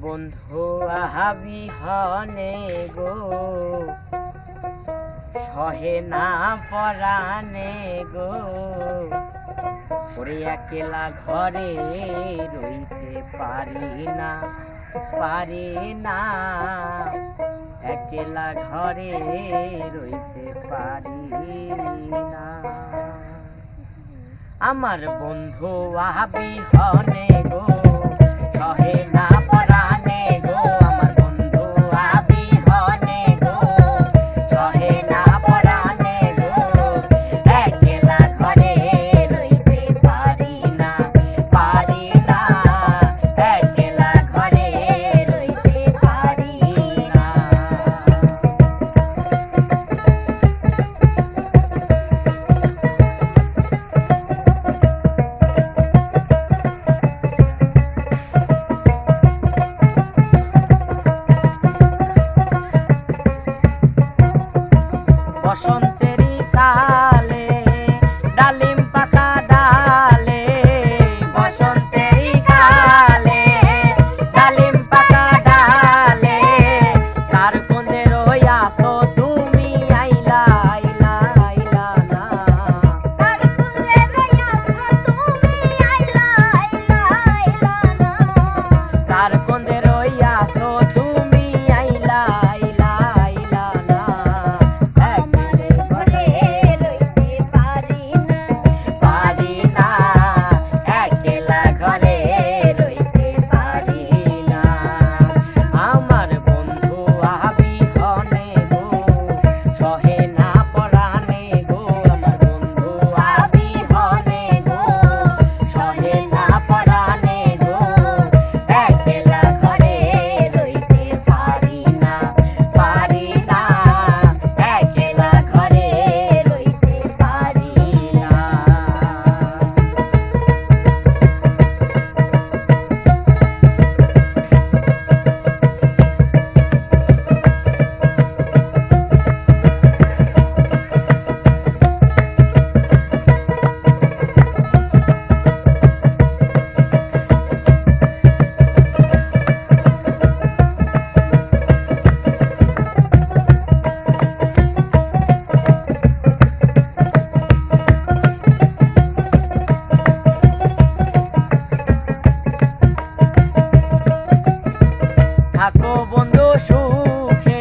বন্ধু আহাবি হনে গো। সহে না পরানে গো। ওরে একলা ঘরে রইতে পারি না পারি না। একলা ঘরে রইতে পারি না। আমার বন্ধু আহাবি হনে গো। সহে না সুখে